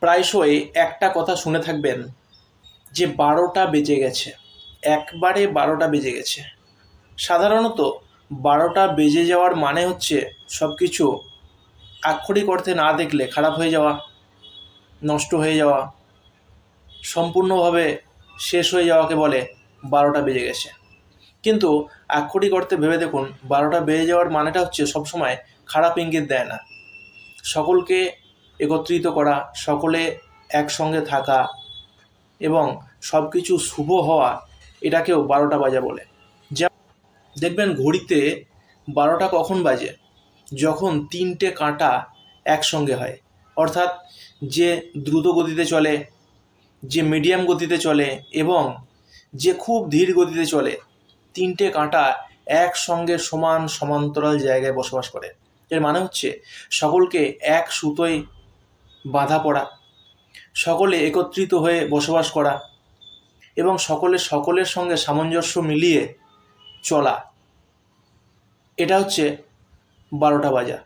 প্রায়শই একটা কথা শুনে থাকবেন যে বারোটা বেজে গেছে। একবারে বারোটা বেজে গেছে। সাধারণত বারোটা বেজে যাওয়ার মানে হচ্ছে সব কিছু আক্ষরিক অর্থে না দেখলে খারাপ হয়ে যাওয়া, নষ্ট হয়ে যাওয়া, সম্পূর্ণভাবে শেষ হয়ে যাওয়াকে বলে বারোটা বেজে গেছে। কিন্তু আক্ষরিক অর্থে ভেবে দেখুন, বারোটা বেজে যাওয়ার মানেটা হচ্ছে সবসময় খারাপ ইঙ্গিত দেয় না। সকলকে একত্রিত করা, সকলে একসঙ্গে থাকা এবং সব কিছু শুভ হওয়া, এটাকেও বারোটা বাজা বলে। যা দেখবেন ঘড়িতে বারোটা কখন বাজে? যখন তিনটে কাঁটা একসঙ্গে হয়। অর্থাৎ যে দ্রুত গতিতে চলে, যে মিডিয়াম গতিতে চলে এবং যে খুব ধীর গতিতে চলে, তিনটে কাঁটা একসঙ্গে সমান সমান্তরাল জায়গায় বসবাস করে। এর মানে হচ্ছে সকলকে এক সুতোয় বাঁধা পড়া, সকলে একত্রিত হয়ে বসবাস করা এবং সকলে সকলের সঙ্গে সামঞ্জস্য মিলিয়ে চলা, এটা হচ্ছে বারোটা বাজা।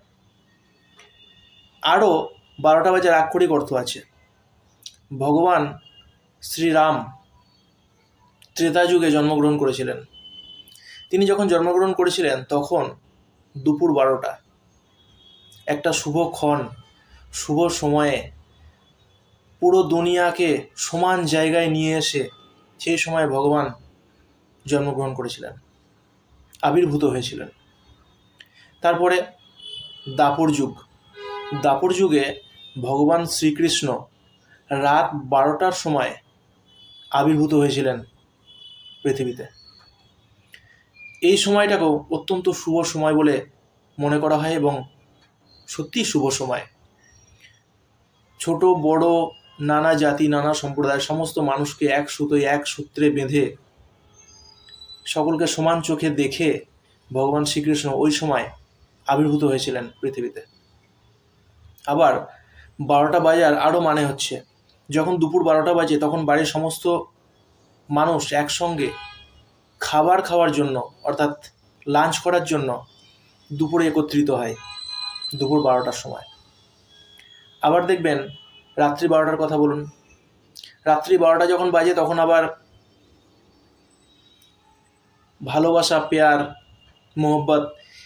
আরও বারোটা বাজার আক্ষরিক অর্থ আছে। ভগবান শ্রীরাম ত্রেতা যুগে জন্মগ্রহণ করেছিলেন। তিনি যখন জন্মগ্রহণ করেছিলেন, তখন দুপুর বারোটা। একটা শুভক্ষণ শুভ সময়ে পুরো দুনিয়াকে সমান জায়গায় নিয়ে এসে সেই সময় ভগবান জন্মগ্রহণ করেছিলেন, আবির্ভূত হয়েছিলেন। তারপরে দাপর যুগ। দাপর যুগে ভগবান শ্রীকৃষ্ণ রাত বারোটার সময় আবির্ভূত হয়েছিলেন পৃথিবীতে। এই সময়টাকেও অত্যন্ত শুভ সময় বলে মনে করা হয় এবং সত্যিই শুভ সময়। ছোট, বড়, নানা জাতি, নানা সম্প্রদায়, সমস্ত মানুষকে এক সুতোয় এক সূত্রে বেঁধে সকলকে সমান চোখে দেখে ভগবান শ্রীকৃষ্ণ ওই সময় আবির্ভূত হয়েছিলেন পৃথিবীতে। আবার বারোটা বাজার আরও মানে হচ্ছে, যখন দুপুর বারোটা বাজে তখন বাড়ির সমস্ত মানুষ একসঙ্গে খাবার খাওয়ার জন্য, অর্থাৎ লাঞ্চ করার জন্য দুপুরে একত্রিত হয়, দুপুর বারোটার সময়। আবার দেখবেন রাত্রি বারোটার কথা বলুন। রাত্রি বারোটা যখন বাজে তখন আবার ভালোবাসা, পেয়ার, মোহব্বত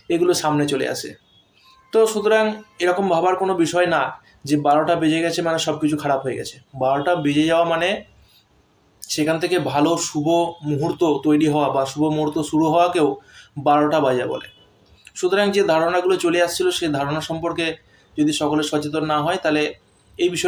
এগুলো সামনে চলে আসে। তো সুতরাং এরকম ভাবার কোনো বিষয় না যে বারোটা বেজে গেছে মানে সব কিছু খারাপ হয়ে গেছে। বারোটা বেজে যাওয়া মানে সেখান থেকে ভালো, শুভ মুহূর্ত তৈরি হওয়া বা শুভ মুহূর্ত শুরু হওয়াকেও বারোটা বাজা বলে। সুতরাং যে ধারণাগুলো চলে আসছিল সেই ধারণা সম্পর্কে যদি সকলে সচেতন না হয় তাহলে এই বিষয়